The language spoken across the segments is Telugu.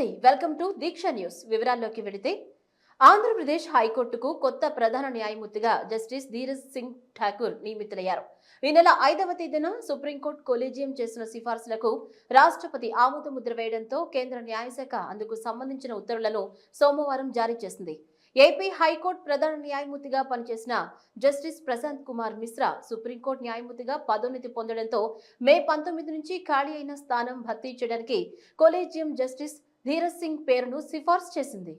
నమస్తే. Welcome to Deeksha news. వివరాల్లోకి వెళితే ఆంధ్రప్రదేశ్ హైకోర్టుకు కొత్త ప్రధాన న్యాయమూర్తిగా జస్టిస్ ధీరజ్ సింగ్ ఠాకూర్ నియమితులయ్యారు. ఈ నెల ఐదవ తేదీన సుప్రీంకోర్టు కొలీజియం చేసిన సిఫార్సులకు రాష్ట్రపతి ఆమోద ముద్ర వేయడంతో కేంద్ర న్యాయశాఖ అందుకు సంబంధించిన ఉత్తర్వులను సోమవారం జారీ చేసింది. ఏపీ హైకోర్టు ప్రధాన న్యాయమూర్తిగా పనిచేసిన justice Prashant Kumar Mishra supreme court న్యాయమూర్తిగా పదోన్నతి పొందడంతో మే పంతొమ్మిది నుంచి ఖాళీ అయిన స్థానం భర్తీ చేయడానికి కొలేజియం జస్టిస్ ధీరజ్ సింగ్ పేరును సిఫార్సు చేసింది.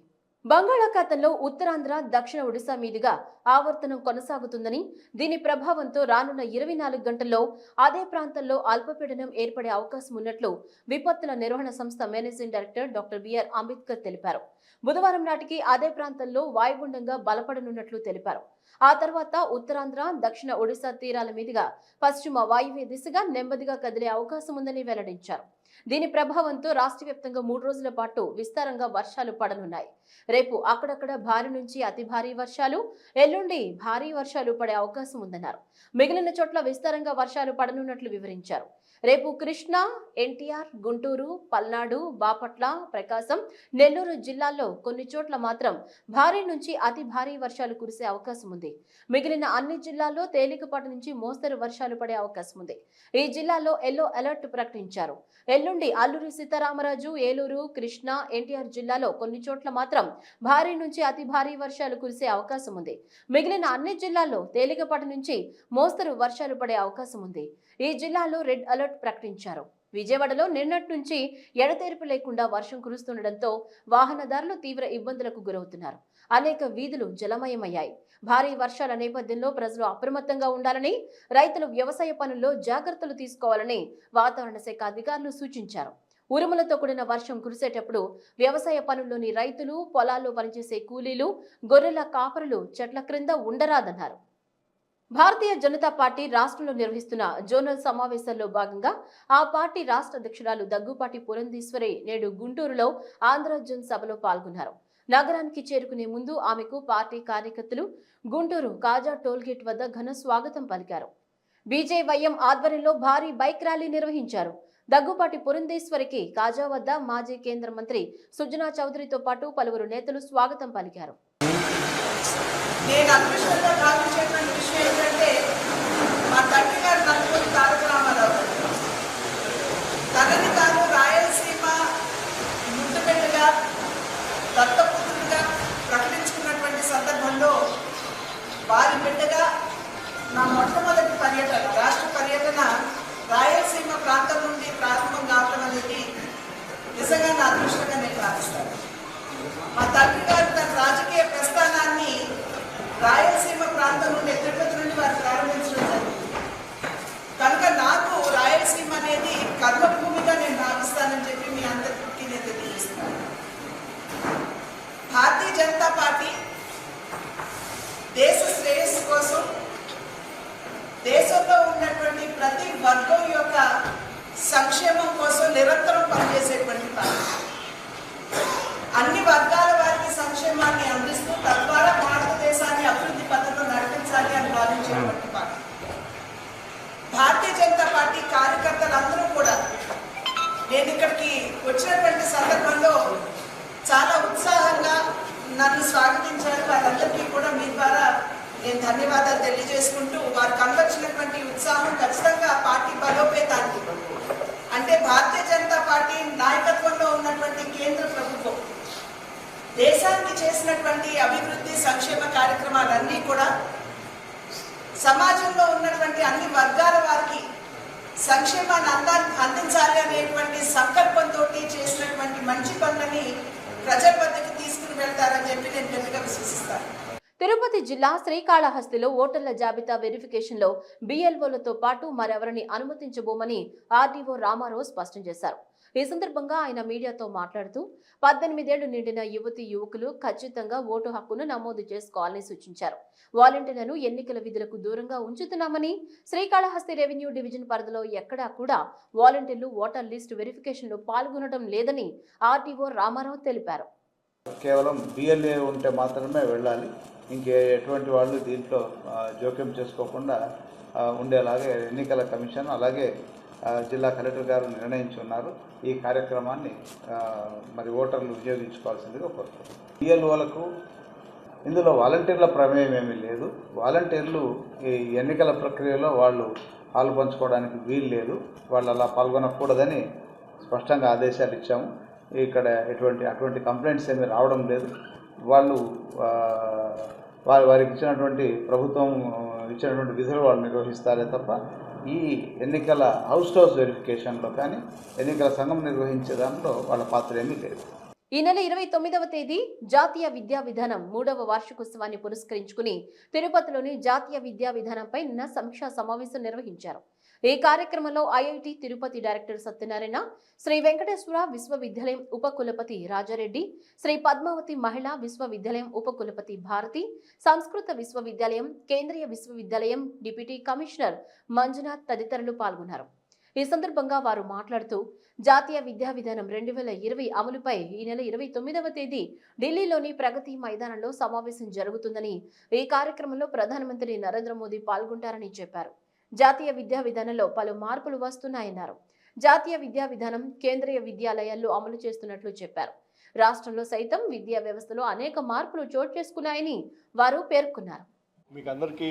బంగాళాఖాతంలో ఉత్తరాంధ్ర దక్షిణ ఒడిశా మీదుగా ఆవర్తనం కొనసాగుతుందని దీని ప్రభావంతో రానున్న ఇరవై నాలుగు గంటల్లో అదే ప్రాంతంలో అల్పపీడనం ఏర్పడే అవకాశం ఉన్నట్లు విపత్తుల నిర్వహణ సంస్థ managing director doctor B R Ambedkar తెలిపారు. బుధవారం నాటికి అదే ప్రాంతంలో వాయుగుండంగా బలపడనున్నట్లు తెలిపారు. ఆ తర్వాత ఉత్తరాంధ్ర దక్షిణ ఒడిశా తీరాల మీదుగా పశ్చిమ వాయువ్య దిశగా నెమ్మదిగా కదిలే అవకాశం ఉందని వెల్లడించారు. దీని ప్రభావంతో రాష్ట్ర వ్యాప్తంగా మూడు రోజుల పాటు విస్తారంగా వర్షాలు పడనున్నాయి. రేపు అక్కడక్కడ భారీ నుంచి అతి భారీ వర్షాలు ఎల్లుండి భారీ వర్షాలు పడే అవకాశం ఉందన్నారు. మిగిలిన చోట్ల విస్తారంగా వర్షాలు పడనున్నట్లు వివరించారు. రేపు కృష్ణా ఎన్టీఆర్ గుంటూరు పల్నాడు బాపట్ల ప్రకాశం నెల్లూరు జిల్లాల్లో కొన్ని చోట్ల మాత్రం భారీ నుంచి అతి భారీ వర్షాలు కురిసే అవకాశం ఉంది. మిగిలిన అన్ని జిల్లాల్లో తేలికపాటి నుంచి మోస్తరు వర్షాలు పడే అవకాశం ఉంది. ఈ జిల్లాల్లో ఎల్లో అలర్ట్ ప్రకటించారు. ఎల్లుండి అల్లూరి సీతారామరాజు ఏలూరు కృష్ణా ఎన్టీఆర్ జిల్లాలో కొన్ని చోట్ల మాత్రం భారీ నుంచి అతి భారీ వర్షాలు కురిసే అవకాశం ఉంది. మిగిలిన అన్ని జిల్లాల్లో తేలికపాటి నుంచి మోస్తరు వర్షాలు పడే అవకాశం ఉంది. ఈ జిల్లాలో రెడ్ అలర్ట్ ప్రకటించారు. విజయవాడలో నిన్నటి నుంచి ఎడతెరిపి లేకుండా వర్షం కురుస్తుండటంతో వాహనదారులు తీవ్ర ఇబ్బందులకు గురవుతున్నారు. అనేక వీధులు జలమయమయ్యాయి. భారీ వర్షాల నేపథ్యంలో ప్రజలు అప్రమత్తంగా ఉండాలని రైతులు వ్యవసాయ పనుల్లో జాగ్రత్తలు తీసుకోవాలని వాతావరణ శాఖ అధికారులు సూచించారు. ఉరుములతో కూడిన వర్షం కురిసేటప్పుడు వ్యవసాయ పనుల్లోని రైతులు పొలాల్లో పనిచేసే కూలీలు గొర్రెల కాపరులు చెట్ల క్రింద ఉండరాదన్నారు. భారతీయ జనతా పార్టీ రాష్ట్రంలో నిర్వహిస్తున్న జోనల్ సమావేశాల్లో భాగంగా ఆ పార్టీ రాష్ట్ర అధ్యక్షురాలు దగ్గుపాటి పురంధీశ్వరి నేడు గుంటూరులో ఆంధ్రజన్ సభలో పాల్గొన్నారు. నగరానికి చేరుకునే ముందు ఆమెకు పార్టీ కార్యకర్తలు గుంటూరు కాజా టోల్గేట్ వద్ద ఘన స్వాగతం పలికారు. బీజేవైఎం ఆధ్వర్యంలో భారీ బైక్ ర్యాలీ నిర్వహించారు. దగ్గుపాటి పురంధేశ్వరికి కాజా వద్ద మాజీ కేంద్ర మంత్రి సుజనా చౌదరితో పాటు పలువురు నేతలు స్వాగతం పలికారు. నేను అదృష్టంగా భావించేటువంటి విషయం ఏంటంటే మా తండ్రి గారు నందమూరి తారక రామారావు తనని తాను రాయలసీమ ముద్దుబిడ్డగా దత్తపుత్రుడిగా ప్రకటించుకున్నటువంటి సందర్భంలో వారి బిడ్డగా నా మొట్టమొదటి పర్యటన రాష్ట్ర పర్యటన రాయలసీమ ప్రాంతం నుండి ప్రారంభం కావడం అనేది నిజంగా నా అదృష్టంగా నేను భావిస్తాను. మా తండ్రి గారు రాయలసీమ ప్రాంతం నుండి తిరుపతి నుండి వారు ప్రారంభించడం జరిగింది. కనుక నాకు రాయలసీమ అనేది కర్మభూమిగా నేను భావిస్తానని చెప్పి మీ అందరికీ నేను తెలియజేస్తున్నాను. భారతీయ జనతా పార్టీ దేశ శ్రేయస్సు కోసం దేశంలో ఉన్నటువంటి ప్రతి వర్గం యొక్క సంక్షేమం కోసం నిరంతరం పనిచేసేటువంటి పార్టీ. అన్ని వర్గాల వారికి సంక్షేమాన్ని అందిస్తూ తద్వారా భారతదేశాన్ని అభివృద్ధి పథంలో నడిపించాలి అని భావించేటువంటి పార్టీ భారతీయ జనతా పార్టీ కార్యకర్తలందరూ కూడా నేను ఇక్కడికి వచ్చినటువంటి సందర్భంలో చాలా ఉత్సాహంగా నన్ను స్వాగతించారు. వారందరికీ కూడా మీ ద్వారా నేను ధన్యవాదాలు తెలియజేసుకుంటూ వారు కనబరిచినటువంటి ఉత్సాహం ఖచ్చితంగా పార్టీ బలోపేతానికి. అంటే భారతీయ జనతా పార్టీ నాయకత్వంలో ఉన్నటువంటి కేంద్ర ప్రభుత్వం దేశానికి చేసినటువంటి అభివృద్ధి సంక్షేమ కార్యక్రమాలన్నీ కూడా సమాజంలో ఉన్నటువంటి అన్ని వర్గాల వారికి సంక్షేమాన్ని అందా అందించాలి అనేటువంటి సంకల్పంతో చేసినటువంటి మంచి పనులని ప్రజల వద్దకు తీసుకుని వెళ్తారని చెప్పి నేను గట్టిగా విశ్వసిస్తాను. తిరుపతి జిల్లా శ్రీకాళహస్తిలో ఓటర్ల జాబితా వెరిఫికేషన్లో బిఎల్ఓలతో పాటు మరెవరిని అనుమతించబోమని ఆర్డీఓ రామారావు స్పష్టం చేశారు. ఈ సందర్భంగా ఆయన మీడియాతో మాట్లాడుతూ పద్దెనిమిదేళ్ళు నిండిన యువతి యువకులు ఖచ్చితంగా ఓటు హక్కును నమోదు చేసుకోవాలని సూచించారు. వాలంటీర్లను ఎన్నికల విధులకు దూరంగా ఉంచుతున్నామని శ్రీకాళహస్తి రెవెన్యూ డివిజన్ పరిధిలో ఎక్కడా కూడా వాలంటీర్లు ఓటర్ లిస్టు వెరిఫికేషన్లో పాల్గొనడం లేదని ఆర్టీఓ రామారావు తెలిపారు. కేవలం బిఎల్ఏ ఉంటే మాత్రమే వెళ్ళాలి. ఇంకే ఎటువంటి వాళ్ళు దీంట్లో జోక్యం చేసుకోకుండా ఉండేలాగే ఎన్నికల కమిషన్ అలాగే జిల్లా కలెక్టర్ గారు నిర్ణయించున్నారు. ఈ కార్యక్రమాన్ని మరి ఓటర్లు వినియోగించుకోవాల్సిందిగా కోరుతున్నాను పిఎల్ఓలకు ఇందులో వాలంటీర్ల ప్రమేయం ఏమీ లేదు. వాలంటీర్లు ఈ ఎన్నికల ప్రక్రియలో వాళ్ళు పాలు పంచుకోవడానికి వీలు లేదు. వాళ్ళు అలా పాల్గొనకూడదని స్పష్టంగా ఆదేశాలు ఇచ్చాము. ఇక్కడ ఎటువంటి అటువంటి కంప్లైంట్స్ ఏమీ రావడం లేదు. వాళ్ళు వారి వారికి ఇచ్చినటువంటి ప్రభుత్వం ఇచ్చినటువంటి విధులు వాళ్ళు నిర్వహిస్తారే తప్ప ఈ ఎన్నికల హౌస్ హౌస్ వెరిఫికేషన్లో కానీ ఎన్నికల సంఘం నిర్వహించే దాంట్లో వాళ్ళ పాత్ర ఏమీ లేదు. ఈ నెల ఇరవై తొమ్మిదవ తేదీ జాతీయ విద్యా విధానం మూడవ వార్షికోత్సవాన్ని పురస్కరించుకుని తిరుపతిలోని జాతీయ విద్యా విధానంపై నిన్న సమీక్షా సమావేశం నిర్వహించారు. ఈ కార్యక్రమంలో ఐఐటి తిరుపతి డైరెక్టర్ సత్యనారాయణ శ్రీ వెంకటేశ్వర విశ్వవిద్యాలయం ఉపకులపతి రాజారెడ్డి శ్రీ పద్మావతి మహిళా విశ్వవిద్యాలయం ఉపకులపతి భారతి సంస్కృత విశ్వవిద్యాలయం కేంద్రీయ విశ్వవిద్యాలయం డిప్యూటీ కమిషనర్ మంజునాథ్ తదితరులు పాల్గొన్నారు. ఈ సందర్భంగా వారు మాట్లాడుతూ జాతీయ విద్యా విధానం రెండు వేల ఇరవై అమలుపై ఈ నెల ఇరవై తొమ్మిదవ తేదీ ఢిల్లీలోని ప్రగతి మైదానంలో సమావేశం జరుగుతుందని ఈ కార్యక్రమంలో ప్రధానమంత్రి నరేంద్ర మోదీ పాల్గొంటారని చెప్పారు. జాతీయ విద్యా విధానంలో పలు మార్పులు వస్తున్నాయన్నారు. జాతీయ విద్యా విధానం కేంద్రీయ విద్యాలయాల్లో అమలు చేస్తున్నట్లు చెప్పారు. రాష్ట్రంలో సైతం విద్యా వ్యవస్థలో అనేక మార్పులు చోటు చేసుకున్నాయని వారు పేర్కొన్నారు. మీకు అందరికీ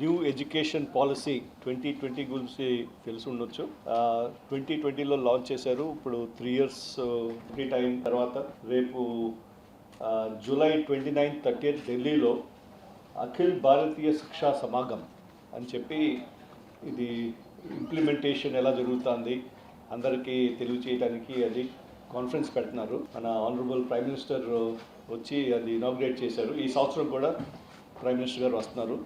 new education policy twenty twenty గురించి తెలిసి ఉండొచ్చు. ట్వంటీ ట్వంటీలో లాంచ్ చేశారు. ఇప్పుడు త్రీ ఇయర్స్ కంప్లీట్ అయిన తర్వాత రేపు జూలై ట్వంటీ నైన్ థర్టీ ఢిల్లీలో అఖిల్ భారతీయ శిక్షా సమాగం అని చెప్పి ఇది ఇంప్లిమెంటేషన్ ఎలా జరుగుతుంది అందరికీ తెలియచేయడానికి అది కాన్ఫరెన్స్ పెడుతున్నారు మన ఆనరబుల్ ప్రైమ్ మినిస్టర్ వచ్చి అది ఇనాగ్రేట్ చేశారు. ఈ సంవత్సరం కూడా ప్రైమ్ మినిస్టర్ గారు వస్తున్నారు.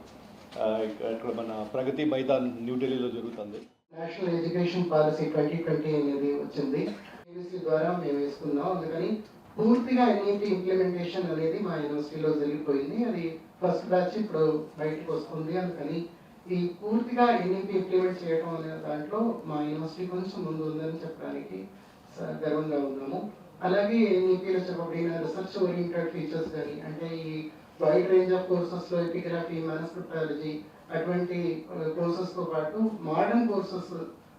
ఇక్కడ మన ప్రగతి మైదాన్ న్యూఢిల్లీలో జరుగుతుంది. National education policy twenty twenty అనేది వచ్చింది. యూనివర్సిటీ ద్వారా మేము వేసుకున్నాం. అందుకని పూర్తిగా ఎన్ఈపి ఇంప్లిమెంటేషన్ అనేది మా యూనివర్సిటీలో జరిగిపోయింది. అది ఫస్ట్ బ్యాచ్ ఇప్పుడు బయటకు వస్తుంది. అందుకని ఈ పూర్తిగా ఎన్ఈపి ఇంప్లిమెంట్ చేయడం అనే దాంట్లో మా యూనివర్సిటీ కొంచెం ముందు ఉందని చెప్పడానికి స- గర్వంగా ఉన్నాము. అలాగే ఎన్ఈపిలో చెప్పబడిన రీసెర్చ్ ఓరియంటెడ్ ఫీచర్స్ కానీ అంటే ఈ వైడ్ రేంజ్ ఆఫ్ కోర్సెస్లో ఎపిగ్రఫీ మనస్క్రిప్టాలజీ అటువంటి కోర్సెస్తో పాటు మోడర్న్ కోర్సెస్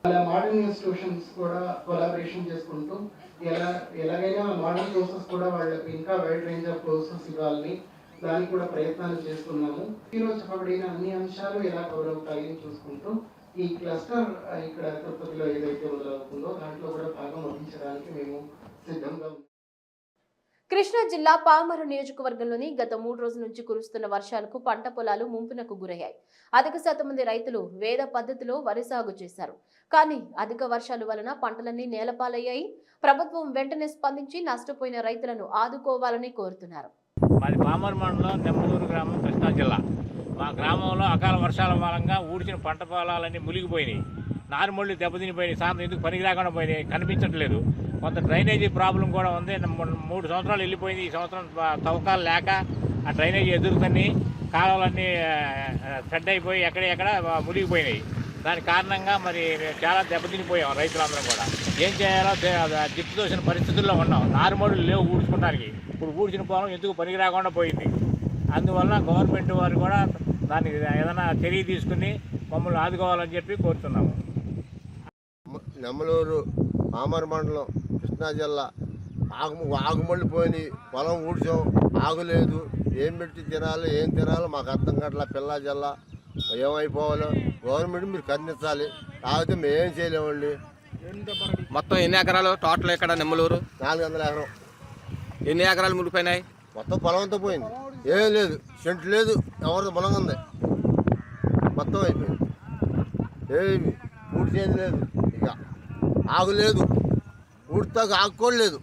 అలా మోడర్న్ ఇన్స్టిట్యూషన్స్ కూడా కొలాబరేషన్ చేసుకుంటూ ఎలా ఎలాగైనా మోడర్న్ కోర్సెస్ కూడా వాళ్ళకి ఇంకా వైడ్ రేంజ్ ఆఫ్ కోర్సెస్ ఇవ్వాలని దానికి కూడా ప్రయత్నాలు చేస్తున్నాము. ఈరోజు చెప్పబడిన అన్ని అంశాలు ఎలా కవర్ అవుతాయి చూసుకుంటూ ఈ క్లస్టర్ ఇక్కడ తిరుపతిలో ఏదైతే మొదలవుతుందో దాంట్లో కూడా భాగం వహించడానికి మేము సిద్ధంగా కృష్ణా జిల్లా పామర నియోజకవర్గంలోని గత మూడు రోజుల నుంచి కురుస్తున్న వర్షాలకు పంట పొలాలు ముంపునకు గురయ్యాయి. అధిక శాతం మంది రైతులు వేద పద్ధతిలో వరి సాగు చేశారు. కానీ అధిక వర్షాల వలన పంటలన్నీ నేలపాలయ్యాయి. ప్రభుత్వం వెంటనే స్పందించి నష్టపోయిన రైతులను ఆదుకోవాలని కోరుతున్నారు. మాది పామర్ మండలం నెమ్మలూరు గ్రామం కృష్ణా జిల్లా. మా గ్రామంలో అకాల వర్షాల మూలంగా ఊడ్చిన పంట పొలాలన్నీ మునిగిపోయినాయి. నారుమళ్ళు దెబ్బతినిపోయినాయి. సాయంత్రం ఎందుకు పనికి రాకుండా పోయినాయి? కనిపించట్లేదు. కొంత డ్రైనేజీ ప్రాబ్లం కూడా ఉంది. మూడు సంవత్సరాలు వెళ్ళిపోయింది. ఈ సంవత్సరం తవ్వకాలు లేక ఆ డ్రైనేజీ ఎదురుకొని కాలువలన్నీ సెడ్ అయిపోయి ఎక్కడెక్కడ మునిగిపోయినాయి. దాని కారణంగా మరి మేము చాలా దెబ్బతినిపోయాం రైతులందరం కూడా. ఏం చేయాలో దే- పరిస్థితుల్లో ఉన్నాం. నారుమడులు లేవు ఊడ్చుకోవడానికి ఇప్పుడు ఊడ్చిన పొలం ఎందుకు పనికి రాకుండా పోయింది? అందువల్ల గవర్నమెంట్ వారు కూడా దానికి ఏదైనా చర్య తీసుకుని మమ్మల్ని ఆదుకోవాలని చెప్పి కోరుతున్నాము. నెమ్మలూరు పామర మండలం కృష్ణా జిల్లా. ఆగు ఆగుమళ్ళు పోయి పొలం ఊడ్చాం. ఆగులేదు ఏం పెట్టి తినాలి ఏం తినాలో మాకు అర్థం కావట్లా. పిల్ల జిల్లా. ఏమైపోవాలో గవర్నమెంట్ మీరు కన్నించాలి లేకపోతే మేము ఏం చేయలేమండి. మొత్తం ఎన్ని ఎకరాలు? టోటల్ ఇక్కడ నిమ్మలూరు నాలుగు వందల ఎకరం. ఎన్ని ఎకరాలు ముడిపోయినాయి మొత్తం పొలం అంతా పోయింది. ఏం లేదు. సెంటు లేదు. ఎవరిది పొలం ఉంది. మొత్తం అయిపోయింది. ఏమి. ఊడ్చేది లేదు. ఇక ఆగు లేదు. ఊడ్తాకు ఆగుకోలేదు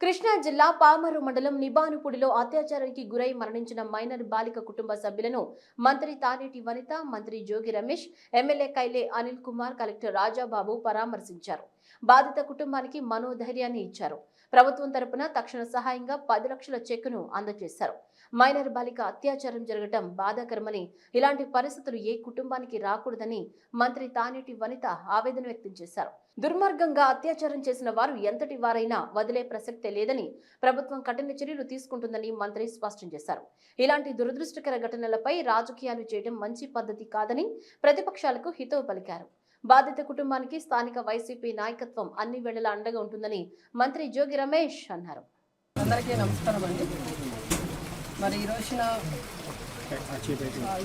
కృష్ణా జిల్లా పామరు మండలం నిబానుపూడిలో అత్యాచారానికి గురై మరణించిన మైనర్ బాలిక కుటుంబ సభ్యులను మంత్రి తానేటి వనిత మంత్రి జోగి రమేష్ ఎమ్మెల్యే కైలే అనిల్ కుమార్ కలెక్టర్ రాజాబాబు పరామర్శించారు. బాధిత కుటుంబానికి మనోధైర్యాన్ని ఇచ్చారు. ప్రభుత్వం తరపున తక్షణ సహాయంగా పది లక్షల చెక్కును అందజేశారు. మైనర్ బాలిక అత్యాచారం జరగటం బాధాకరమని ఇలాంటి పరిస్థితులు ఏ కుటుంబానికి రాకూడదని మంత్రి తానేటి వనిత ఆవేదన వ్యక్తం చేశారు. దుర్మార్గంగా అత్యాచారం చేసిన వారు ఎంతటి వారైనా వదిలే ప్రసక్తే లేదని ప్రభుత్వం కఠిన చర్యలు తీసుకుంటుందని మంత్రి స్పష్టం చేశారు. ఇలాంటి దురదృష్టకర ఘటనలపై రాజకీయాలు చేయడం మంచి పద్ధతి కాదని ప్రతిపక్షాలకు హితవు పలికారు. బాధిత కుటుంబానికి స్థానిక వైసీపీ నాయకత్వం అన్ని వేళలా అండగా ఉంటుందని మంత్రి జోగి రమేష్ అన్నారు. అందరికీ నమస్కారం అండి. మరి ఈ రోజున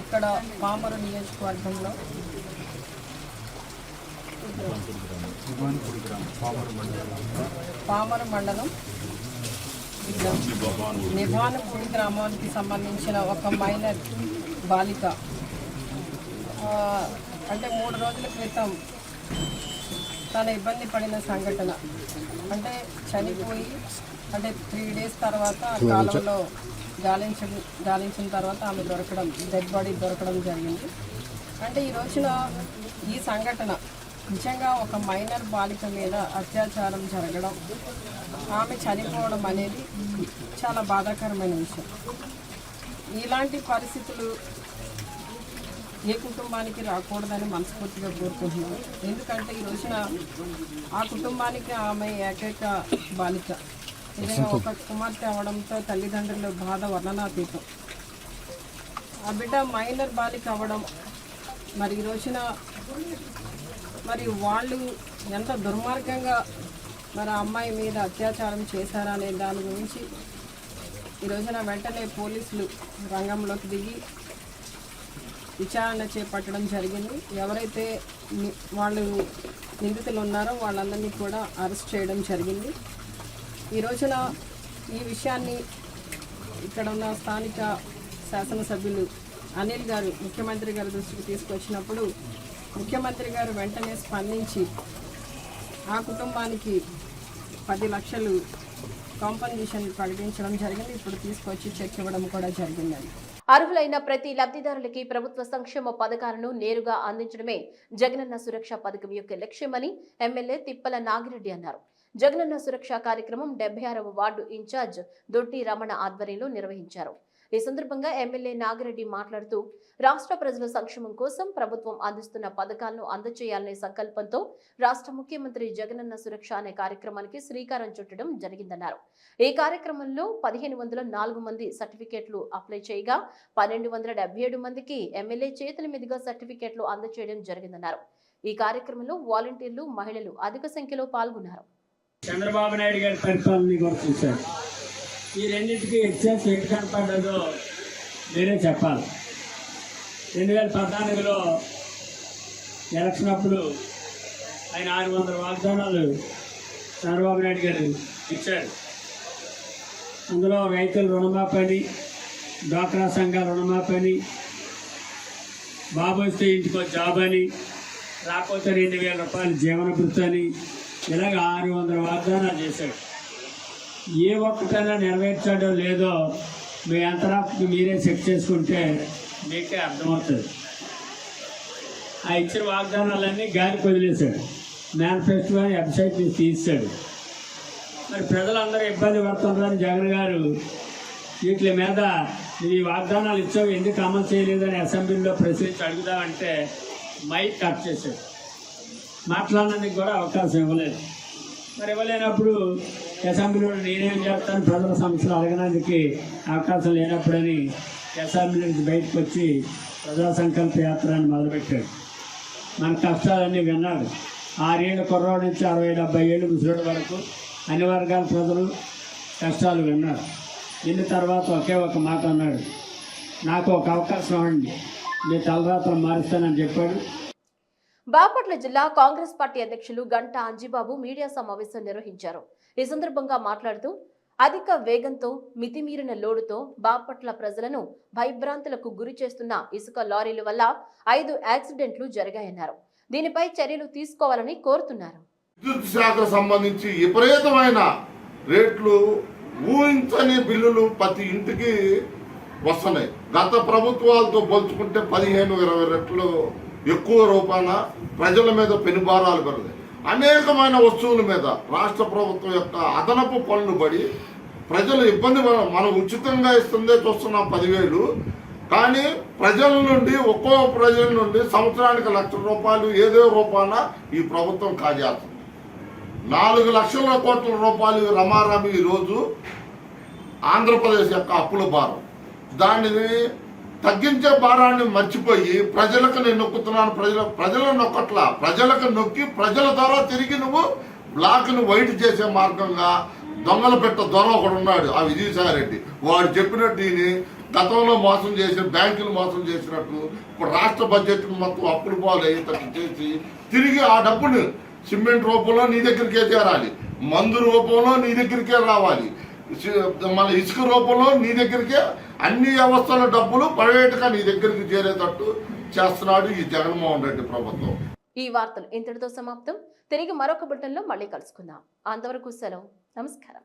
ఇక్కడ పామరు నియోజకవర్గంలో పామరు మండలం నిభానపూడి గ్రామానికి సంబంధించిన ఒక మైనర్ బాలిక అంటే మూడు రోజుల క్రితం తన ఇబ్బంది పడిన సంఘటన. అంటే చనిపోయి అంటే త్రీ డేస్ తర్వాత ఆ కాలంలో గాలించ గాలించిన తర్వాత ఆమె దొరకడం డెడ్ బాడీ దొరకడం జరిగింది. అంటే ఈ రోజున ఈ సంఘటన నిజంగా ఒక మైనర్ బాలిక మీద అత్యాచారం జరగడం ఆమె చనిపోవడం అనేది చాలా బాధాకరమైన విషయం. ఇలాంటి పరిస్థితులు ఏ కుటుంబానికి రాకూడదని మనస్ఫూర్తిగా కోరుకుంటున్నాను. ఎందుకంటే ఈ రోజున ఆ కుటుంబానికి ఆమె ఏకైక బాలిక. నిజంగా ఒక కుమార్తె అవడంతో తల్లిదండ్రుల బాధ వర్ణనాతీతం. ఆ బిడ్డ మైనర్ బాలిక అవ్వడం మరి ఈ రోజున మరి వాళ్ళు ఎంత దుర్మార్గంగా మరి ఆ అమ్మాయి మీద అత్యాచారం చేశారనే దాని గురించి ఈ రోజున వెంటనే పోలీసులు రంగంలోకి దిగి విచారణ చేపట్టడం జరిగింది. ఎవరైతే వాళ్ళు నిందితులు ఉన్నారో వాళ్ళందరినీ కూడా అరెస్ట్ చేయడం జరిగింది. ఈ రోజున ఈ విషయాన్ని ఇక్కడ ఉన్న స్థానిక శాసనసభ్యులు అనిల్ గారు ముఖ్యమంత్రి గారి దృష్టికి తీసుకొచ్చినప్పుడు ముఖ్యమంత్రి గారు వెంటనే స్పందించి ఆ కుటుంబానికి పది లక్షలు కాంపన్సేషన్ ప్రకటించడం జరిగింది. ఇప్పుడు తీసుకొచ్చి చెక్ ఇవ్వడం కూడా జరిగిందండి. అర్హులైన ప్రతి లబ్ధిదారులకి ప్రభుత్వ సంక్షేమ పథకాలను నేరుగా అందించడమే జగనన్న సురక్ష పథకం యొక్క లక్ష్యమని ఎమ్మెల్యే తిప్పల నాగిరెడ్డి అన్నారు. జగనన్న సురక్ష కార్యక్రమం డెబ్బై ఆరవ వార్డు ఇన్ఛార్జ్ దొడ్డి రమణ ఆధ్వర్యంలో నిర్వహించారు. ఈ సందర్భంగా ఎమ్మెల్యే నాగిరెడ్డి మాట్లాడుతూ రాష్ట్ర ప్రజల సంక్షేమం కోసం ప్రభుత్వం అందిస్తున్న పథకాలను అందజేయాలనే సంకల్పంతో రాష్ట్ర ముఖ్యమంత్రి జగనన్న సురక్ష అనే కార్యక్రమానికి శ్రీకారం చుట్టడం జరిగిందన్నారు. ఈ కార్యక్రమంలో పదిహేను వందల నాలుగు మంది సర్టిఫికేట్లు అప్లై చేయగా పన్నెండు వందల డెబ్బై ఏడు మందికి ఎమ్మెల్యే చేతుల మీదుగా సర్టిఫికేట్లు అందజేయడం జరిగిందన్నారు. ఈ కార్యక్రమంలో వాలంటీర్లు మహిళలు అధిక సంఖ్యలో పాల్గొన్నారు. చంద్రబాబు నాయుడు గారి పరిపాలన కూడా చూశారు. ఈ రెండింటికి వ్యత్యాసం ఎటు కనపడ్డదో నేనే చెప్పాలి. రెండు వేల పద్నాలుగులో ఎలక్షన్ అప్పుడు ఆయన ఆరు వందల వాగ్దానాలు చంద్రబాబు నాయుడు గారు ఇచ్చారు. అందులో రైతుల రుణమాపని డ్వాక్రా సంఘాల రుణమాపని బాబు వస్తే ఇంటికో జాబ్ అని రాకపోతే రెండు వేల రూపాయలు జీవన భృతి అని ఇలాగ ఆరు వందల వాగ్దానాలు చేశాడు. ఏ ఒక్కటైనా నెరవేర్చాడో లేదో మీ అంతరాత్మకి మీరే చెక్ చేసుకుంటే మీకే అర్థమవుతుంది. ఆ ఇచ్చిన వాగ్దానాలన్నీ గాలికి వదిలేశాడు మేనిఫెస్టో అని వెబ్సైట్ నుంచి తీసాడు మరి ప్రజలందరూ ఇబ్బంది పడుతున్నారని జగన్ గారు వీటి మీద ఈ వాగ్దానాలు ఇచ్చావు ఎందుకు అమలు చేయలేదని అసెంబ్లీలో ప్రశ్నించి అడుగుదామంటే మైక్ కట్ చేశాడు. మాట్లాడడానికి కూడా అవకాశం ఇవ్వలేదు. మరి ఇవ్వలేనప్పుడు అసెంబ్లీలో నేనేం చేస్తాను? ప్రజల సమస్యలు అడగడానికి అవకాశం లేనప్పుడని అసెంబ్లీ నుంచి బయటకు వచ్చి ప్రజా సంకల్ప యాత్రని మొదలుపెట్టాడు. మన కష్టాలన్నీ విన్నాడు. ఆరేళ్ళు కుర్రోడు నుంచి అరవై డెబ్బై ఏళ్ళు ముసలి వరకు అన్ని వర్గాల ప్రజలు కష్టాలు విన్నారు. విన్న తర్వాత ఒకే ఒక మాట అన్నాడు. నాకు ఒక అవకాశం అండి మీ తలరాత్రం మారుస్తానని చెప్పాడు. బాపట్ల జిల్లా కాంగ్రెస్ పార్టీ అధ్యక్షులు గంటా అంజిబాబు మీడియా సమావేశం నిర్వహించారు. ఈ సందర్భంగా మాట్లాడుతూ అధిక వేగంతో మితిమీరిన లోడుతో బాపట్ల ప్రజలను భయభ్రాంతులకు గురి చేస్తున్న ఇసుక లారీల వల్ల ఐదు యాక్సిడెంట్లు జరిగాయన్నారు. దీనిపై చర్యలు తీసుకోవాలని కోరుతున్నారు. విద్యుత్ శాఖ సంబంధించి విపరీతమైన రేట్లు ఊహించని బిల్లులు ప్రతి ఇంటికి వస్తున్నాయి. గత ప్రభుత్వాలతో పోల్చుకుంటే పదిహేను ఇరవై రెట్లు ఎక్కువ రూపాన ప్రజల మీద పెనుభారాలు పెరిగాయి అనేకమైన వస్తువుల మీద రాష్ట్ర ప్రభుత్వం యొక్క అదనపు పనులు పడి ప్రజలు ఇబ్బంది మనం ఉచితంగా ఇస్తుందే చూస్తున్నాం పదివేలు. కానీ ప్రజల నుండి ఒక్కో ప్రజల నుండి సంవత్సరానికి లక్ష రూపాయలు ఏదో రూపాన ఈ ప్రభుత్వం కాజేస్తుంది. నాలుగు లక్షల కోట్ల రూపాయలు రమారమి ఈరోజు ఆంధ్రప్రదేశ్ యొక్క అప్పుల భారం. దానిని తగ్గించే భారాన్ని మర్చిపోయి ప్రజలకు నేను నొక్కుతున్నాను ప్రజల ప్రజలను నొక్కట్లా. ప్రజలకు నొక్కి ప్రజల ద్వారా తిరిగి నువ్వు బ్లాక్ను వైట్ చేసే మార్గంగా దొంగలు పెట్ట దొర ఒకడు ఉన్నాడు ఆ విజయసాయిరెడ్డి. వాడు చెప్పినట్టు ఈయన గతంలో మోసం చేసిన బ్యాంకులు మోసం చేసినట్టు ఇప్పుడు రాష్ట్ర బడ్జెట్ మొత్తం అప్పులు పాలు అయ్యేటట్టు చేసి తిరిగి ఆ డబ్బును సిమెంట్ రూపంలో నీ దగ్గరికే చేరాలి మందు రూపంలో నీ దగ్గరికే రావాలి మన ఇసుక రూపంలో నీ దగ్గరికే అన్ని వ్యవస్థల డబ్బులు ప్రైవేట్గా నీ దగ్గరికి చేరేటట్టు చేస్తున్నాడు ఈ జగన్మోహన్ రెడ్డి ప్రభుత్వం. ఈ వార్తలు ఇంతటితో సమాప్తం. తిరిగి మరొక బుట్టంలో మళ్ళీ కలుసుకుందాం. అంతవరకు సెలవు. నమస్కారం.